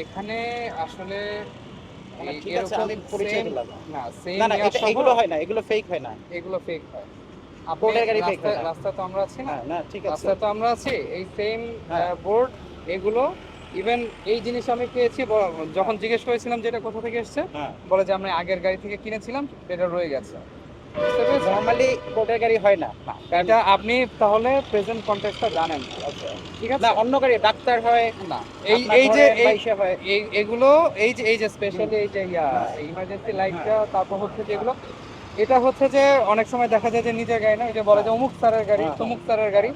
এখানে আসলে আচ্ছা, এগুলো হয় না এগুলো ফেক হয় না। এগুলো ফেক হয়। বোর্ডের গাড়ি ফেক রাস্তা তো আমরা আছি না? না ঠিক আছে। রাস্তা তো আমরা আছি এই সেম বোর্ড হ্যাঁ। এগুলো ইভেন এই জিনিস আমি পেয়েছি যখন জিজ্ঞেস করেছিলাম যে এটা কোথা থেকে এসেছে হ্যাঁ। বলে যে আমরা আগের গাড়ি থেকে কিনেছিলাম এটা রয়ে গেছে। বুঝতে নরমালি কোর্টের গাড়ি হয় না। এটা আপনি তাহলে প্রেজেন্ট জানেন। ঠিক আছে? না অন্য গাড়ি ডাক্তার হয় না এই এই যে এই এগুলো এই যে এই যে স্পেশালি এই যে ইমার্জেন্সি লাইটটা তারপর হচ্ছে যেগুলো এটা হচ্ছে যে অনেক সময় দেখা যায় যে নিজের গাড়ি না এটা বলে যে অমুক স্যারের গাড়ি হ্যাঁ, তমুক স্যারের গাড়ি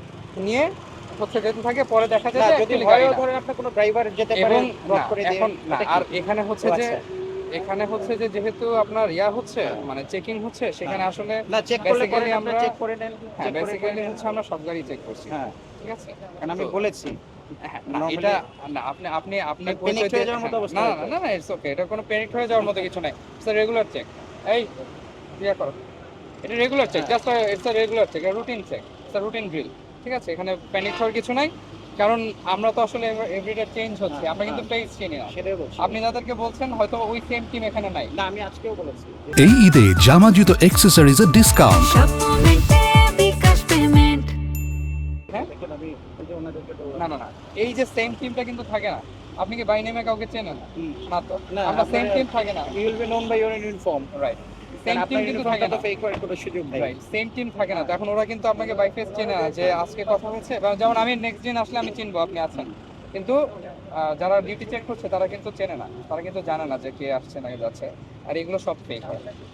নিয়ে হচ্ছে যেতে থাকে পরে দেখা যায় যদি ভয়ও ধরেন আপনার কোনো ড্রাইভার যেতে পারে এবং ব্লক করে দিয়ে না আর এখানে হচ্ছে যে আচ্ছা। এখানে হচ্ছে যে যেহেতু আপনার ইয়া হচ্ছে মানে চেকিং হচ্ছে সেখানে আসলে না চেক করলে পরে আমরা চেক করে নেন হ্যাঁ বেসিক্যালি হচ্ছে আমরা সব গাড়ি চেক করছি। হ্যাঁ। ঠিক আছে? কারণ আমি বলেছি হ্যাঁ, না, এটা না আপনি আপনি আপনি হয়ে যাওয়ার মতো হ্যাঁ, অবস্থা না না না ইটস ওকে এটা কোনো প্যানিক হয়ে যাওয়ার মতো কিছু নাই। ইটস রেগুলার চেক এই করো। এটা regular check just it's a regular check routine check a routine drill ঠিক আছে এখানে প্যানিক হওয়ার কিছু নাই। কারণ আমরা তো আসলে এভরিডে চেঞ্জ হচ্ছে আমরা কিন্তু পেজ চিনি না। আপনি যাদেরকে বলছেন হয়তো ওই সেম টিম এখানে নাই। না আমি আজকেও বলেছি। এই ঈদে জামা জুতো অ্যাক্সেসরিজের ডিসকাউন্ট না না না এই যে সেম টিমটা কিন্তু থাকে না। আপনি কি বাই নেমে কাউকে চেনেন। না তো? না, আমরা সেম টিম থাকে না। You will be known by your uniform. Right same team কিন্তু থাকে না fake হওয়ার কোনো সুযোগ নেই। রাইট সেম টিম থাকে না এখন ওরা কিন্তু আপনাকে বাই ফেস চেনে না যে আজকে কথা হয়েছে যেমন আমি নেক্সট দিন আসলে আমি চিনবো আপনি আছেন কিন্তু যারা ডিউটি চেক করছে তারা কিন্তু চেনে না তারা কিন্তু জানে না যে কে আসছে না যাচ্ছে আর এগুলো সব ফেক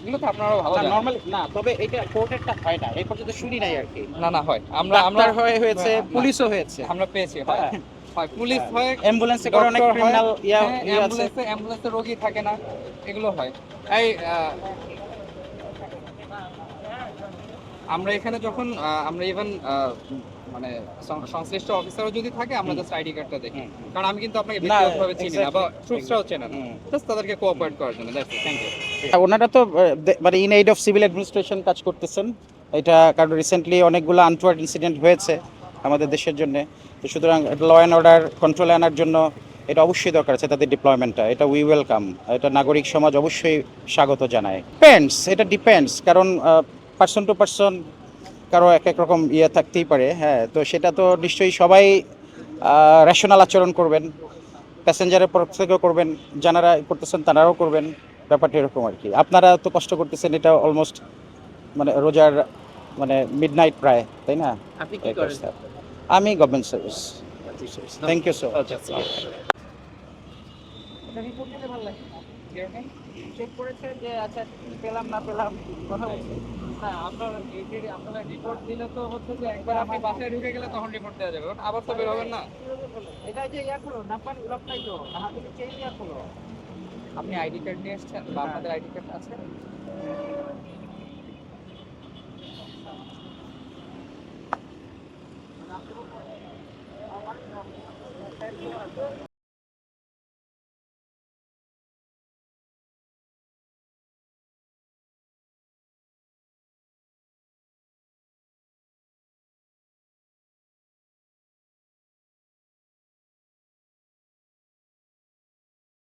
এগুলো তো আপনারা ভালো জানেন normally- না, তবে এটা কোর্টেরটা হয় না। এই পর্যন্ত শুনি নাই আর কি। না না হয় আমরা আমরা হয়ে হয়েছে। পুলিশও হয়েছে। আমরা পেয়েছি হয় হ্যাঁ। হয় পুলিশ হয় অ্যাম্বুলেন্সে করে অনেক হয়, criminal ইয়া- হ্যাঁ, ইয়ে আছে। অ্যাম্বুলেন্সে অ্যাম্বুলেন্সে রোগী থাকে না এগুলো হয় এই আমরা এখানে যখন আমরা ইভেন মানে সংশ্লিষ্ট অফিসারও যদি থাকে আমরা জাস্ট আইডি কার্ডটা দেখি। কারণ আমি কিন্তু আপনাকে ব্যক্তিগতভাবে চিনি না বা ট্রুপসরাও চেনে না। জাস্ট তাদেরকে কোঅপারেট করার জন্য দ্যাটস ইট থ্যাংক ইউ ওনারা তো মানে in aid of civil administration কাজ করতেছেন। এটা কারণ রিসেন্টলি অনেকগুলো আনটওয়ার্ড ইনসিডেন্ট হয়েছে আমাদের দেশের জন্য। তো সুতরাং ল অ্যান্ড অর্ডার কন্ট্রোলে আনার জন্য এটা অবশ্যই দরকার আছে তাদের ডিপ্লয়মেন্টটা এটা উই ওয়েলকাম এটা নাগরিক সমাজ অবশ্যই স্বাগত জানায়। ডিপেন্ডস এটা ডিপেন্ডস কারণ পার্সন টু পার্সন কারও এক এক রকম ইয়ে থাকতেই পারে হ্যাঁ তো সেটা তো নিশ্চয়ই সবাই রেশনাল আচরণ করবেন প্যাসেঞ্জারের পক্ষ থেকেও করবেন যারা করতেছেন তারাও করবেন ব্যাপারটা এরকম আর কি। আপনারা তো কষ্ট করতেছেন এটা অলমোস্ট মানে রোজার মানে মিড নাইট প্রায় তাই না। আমি government service thank you so আচ্ছা, আচ্ছা। চেক করেছে যে আচ্ছা পেলাম না পেলাম কথা বলছি। না আপনার আপনারা রিপোর্ট দিলে তো হচ্ছে যে একবার আপনি বাসায় ঢুকে গেলে তখন রিপোর্ট দেওয়া যাবে। আবার তো বের হবেন না। এটা যে ইয়া করো নাম্বার লক নাই তো। হাতে চেঞ্জ ইয়া করো। আপনি আইডি কার্ড নিয়ে এসেছেন বা আপনাদের আইডি কার্ড আছে?